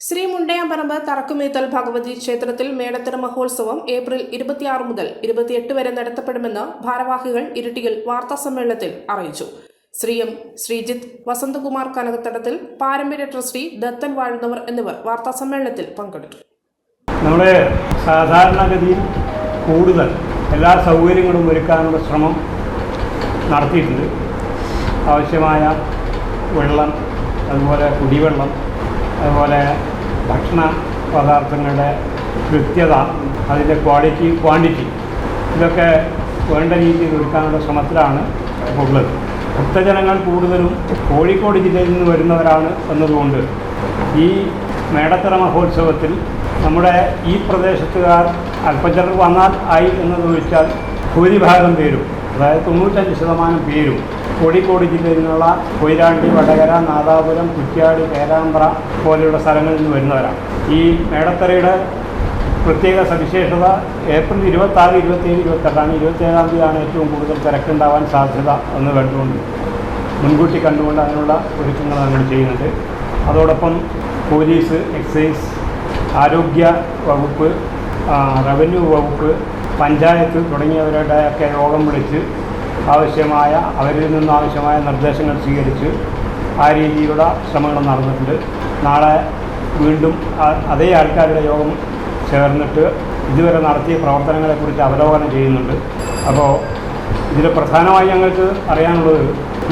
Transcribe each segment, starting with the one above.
ശ്രീ മുണ്ടയാമ്പറമ്പ് തറക്കുമേത്തൽ ഭഗവതി ക്ഷേത്രത്തിൽ മേടത്തര മഹോത്സവം ഏപ്രിൽ ഇരുപത്തിയാറ് മുതൽ ഇരുപത്തിയെട്ട് വരെ നടത്തപ്പെടുമെന്ന് ഭാരവാഹികൾ ഇരിട്ടിയിൽ വാർത്താസമ്മേളനത്തിൽ അറിയിച്ചു. ശ്രീ എം ശ്രീജിത്ത് വസന്തകുമാർ കനകത്തടത്തിൽ പാരമ്പര്യ ട്രസ്റ്റി ദത്തൻ വാഴുന്നവർ എന്നിവർ വാർത്താസമ്മേളനത്തിൽ പങ്കെടുത്തു. നമ്മുടെ സാധാരണഗതിയിൽ കൂടുതൽ എല്ലാ സൗകര്യങ്ങളും ഒരുക്കാനുള്ള ശ്രമം നടത്തിയിട്ടുണ്ട്. ആവശ്യമായ വെള്ളം അതുപോലെ കുടിവെള്ളം അതുപോലെ ഭക്ഷണ പദാർത്ഥങ്ങളുടെ കൃത്യത അതിന്റെ ക്വാളിറ്റി ക്വാണ്ടിറ്റി ഇതൊക്കെ വേണ്ട രീതിയിൽ ഒരുക്കാനുള്ള ശ്രമത്തിലാണ് ഉള്ളത്. ഭക്തജനങ്ങൾ കൂടുതലും കോഴിക്കോട് ജില്ലയിൽ നിന്ന് വരുന്നവരാണ് എന്നതുകൊണ്ട് ഈ മേടത്തറ മഹോത്സവത്തിൽ നമ്മുടെ ഈ പ്രദേശത്തുകാർ അല്പച്ചർ വന്നാൽ ആയി എന്ന് ചോദിച്ചാൽ ഭൂരിഭാഗം പേരും അതായത് തൊണ്ണൂറ്റഞ്ച് ശതമാനം പേരും കോഴിക്കോട് ജില്ലയിൽ നിന്നുള്ള കൊയിലാണ്ടി വടകര നാദാപുരം കുറ്റ്യാടി പേരാമ്പ്ര പോലെയുള്ള സ്ഥലങ്ങളിൽ നിന്ന് വരുന്നവരാണ്. ഈ മേടത്തറയുടെ പ്രത്യേക സവിശേഷത ഏപ്രിൽ ഇരുപത്താറ് ഇരുപത്തേഴ് ഇരുപത്തെട്ടാണ്. ഇരുപത്തേഴാം തീയതിയാണ് ഏറ്റവും കൂടുതൽ തിരക്കുണ്ടാവാൻ സാധ്യത എന്ന് കണ്ടുകൊണ്ട് മുൻകൂട്ടി കണ്ടുകൊണ്ട് അതിനുള്ള ഒരുക്കങ്ങൾ നമ്മൾ ചെയ്യുന്നുണ്ട്. അതോടൊപ്പം പോലീസ് എക്സൈസ് ആരോഗ്യ വകുപ്പ് റവന്യൂ വകുപ്പ് പഞ്ചായത്ത് തുടങ്ങിയവരുടെയൊക്കെ യോഗം വിളിച്ച് ആവശ്യമായ അവരിൽ നിന്നും ആവശ്യമായ നിർദ്ദേശങ്ങൾ സ്വീകരിച്ച് ആ രീതിയിലുള്ള ശ്രമങ്ങൾ നടന്നിട്ടുണ്ട്. നാളെ വീണ്ടും അതേ ആൾക്കാരുടെ യോഗം ചേർന്നിട്ട് ഇതുവരെ നടത്തിയ പ്രവർത്തനങ്ങളെക്കുറിച്ച് അവലോകനം ചെയ്യുന്നുണ്ട്. അപ്പോൾ ഇതിൽ പ്രധാനമായി ഞങ്ങൾക്ക് അറിയാനുള്ളത്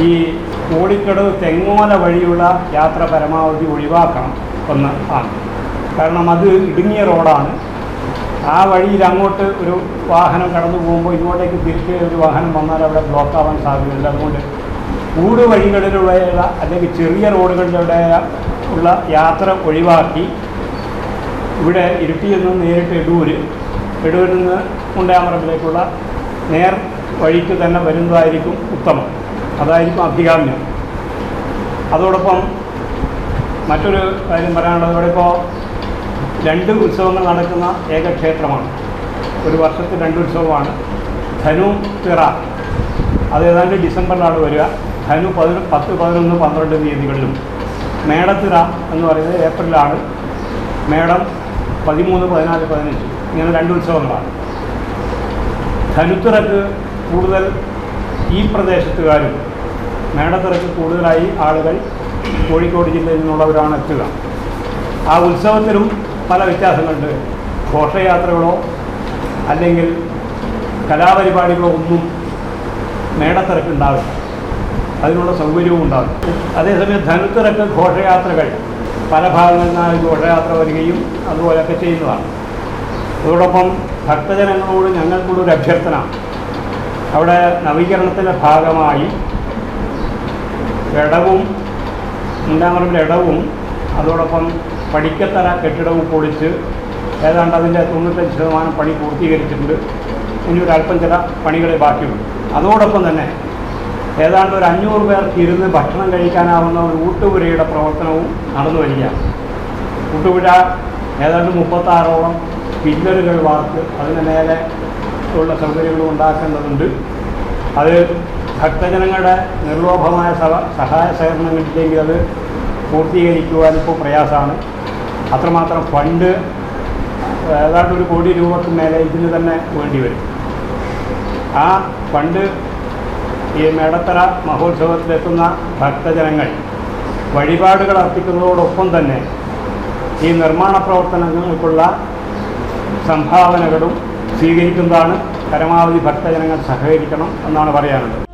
ഈ കോടിക്കടവ് തെങ്ങോല വഴിയുള്ള യാത്ര പരമാവധി ഒഴിവാക്കണം എന്ന് ആണ്. കാരണം അത് ഇടുങ്ങിയ റോഡാണ്. ആ വഴിയിൽ അങ്ങോട്ട് ഒരു വാഹനം കടന്നു പോകുമ്പോൾ ഇങ്ങോട്ടേക്ക് തിരിച്ച് ഒരു വാഹനം വന്നാൽ അവിടെ ബ്ലോക്ക് ആവാൻ സാധ്യതയുണ്ട്. അതുകൊണ്ട് കൂട് വഴികളിലുള്ള അല്ലെങ്കിൽ ചെറിയ റോഡുകളിലൂടെ ഉള്ള യാത്ര ഒഴിവാക്കി ഇവിടെ ഇരുട്ടിയിൽ നിന്ന് നേരിട്ട് എടൂര് എടൂരിൽ നിന്ന് മുണ്ടയാമറമ്പിലേക്കുള്ള നേർ വഴിക്ക് തന്നെ വരുന്നതായിരിക്കും ഉത്തമം. അതായിരിക്കും അഭികാമ്യം. അതോടൊപ്പം മറ്റൊരു കാര്യം പറയാനുള്ളത് ഇവിടെ ഇപ്പോൾ രണ്ട് ഉത്സവങ്ങൾ നടക്കുന്ന ഏക ക്ഷേത്രമാണ്. ഒരു വർഷത്തിൽ രണ്ട് ഉത്സവമാണ്. ധനു തിറ അത് ഏതാണ്ട് ഡിസംബറിലാണ് വരിക. ധനു പതിന പത്ത് പതിനൊന്ന് പന്ത്രണ്ട് തീയതികളിലും. മേടത്തിറ എന്ന് പറയുന്നത് ഏപ്രിലാണ്. മേടം പതിമൂന്ന് പതിനാല് പതിനഞ്ച്. ഇങ്ങനെ രണ്ട് ഉത്സവങ്ങളാണ്. ധനുത്തിറക്ക് കൂടുതൽ ഈ പ്രദേശത്തുകാരും മേടത്തിറക്ക് കൂടുതലായി ആളുകൾ കോഴിക്കോട് ജില്ലയിൽ നിന്നുള്ളവരാണ് എത്തുക. ആ ഉത്സവത്തിലും പല വ്യത്യാസങ്ങളുണ്ട്. ഘോഷയാത്രകളോ അല്ലെങ്കിൽ കലാപരിപാടികളോ ഒന്നും മേടത്തിറക്ക് ഉണ്ടാവില്ല അതിനുള്ള സൗകര്യവും ഉണ്ടാവില്ല. അതേസമയം ധനുത്തിറക്ക് ഘോഷയാത്രകൾ പല ഭാഗങ്ങളിൽ നിന്നായി ഘോഷയാത്ര വരികയും അതുപോലെയൊക്കെ ചെയ്യുന്നതാണ്. അതോടൊപ്പം ഭക്തജനങ്ങളോട് ഞങ്ങൾക്കൂടെ ഒരു അഭ്യർത്ഥന. അവിടെ നവീകരണത്തിന്റെ ഭാഗമായി ഇടവും മുണ്ടാമറമ്പിലെ ഇടവും അതോടൊപ്പം പടിക്കത്തറ കെട്ടിടവും പൊളിച്ച് ഏതാണ്ട് അതിന്റെ തൊണ്ണൂറ്റഞ്ച് ശതമാനം പണി പൂർത്തീകരിച്ചിട്ടുണ്ട്. ഇനി ഒരു അല്പം ചില പണികളെ ബാക്കിയുണ്ട് അതോടൊപ്പം തന്നെ ഏതാണ്ട് ഒരു അഞ്ഞൂറ് പേർക്ക് ഇരുന്ന് ഭക്ഷണം കഴിക്കാനാവുന്ന ഒരു ഊട്ടുപുരയുടെ പ്രവർത്തനവും നടന്നു വരികയാണ്. ഊട്ടുപുര ഏതാണ്ട് മുപ്പത്താറോളം പില്ലറുകൾ വാർത്ത് അതിന് മേലെ ഉള്ള സൗകര്യങ്ങളും ഉണ്ടാക്കേണ്ടതുണ്ട്. അത് ഭക്തജനങ്ങളുടെ നിർലോഭമായ സഹായ സഹായ സഹകരണങ്ങളില്ലെങ്കിൽ അത് പൂർത്തീകരിക്കുവാൻ ഇപ്പോൾ പ്രയാസമാണ്. അത്രമാത്രം ഫണ്ട് ഏതാണ്ട് ഒരു കോടി രൂപക്ക് മേലെ ഇതിന് തന്നെ വേണ്ടി വരും. ആ ഫണ്ട് ഈ മേടത്തറ മഹോത്സവത്തിലെത്തുന്ന ഭക്തജനങ്ങൾ വഴിപാടുകൾ അർപ്പിക്കുന്നതോടൊപ്പം തന്നെ ഈ നിർമ്മാണ പ്രവർത്തനങ്ങൾക്കുള്ള സംഭാവനകളും സ്വീകരിക്കുന്നതാണ് പരമാവധി ഭക്തജനങ്ങൾ സഹകരിക്കണം എന്നാണ് പറയാനുള്ളത്.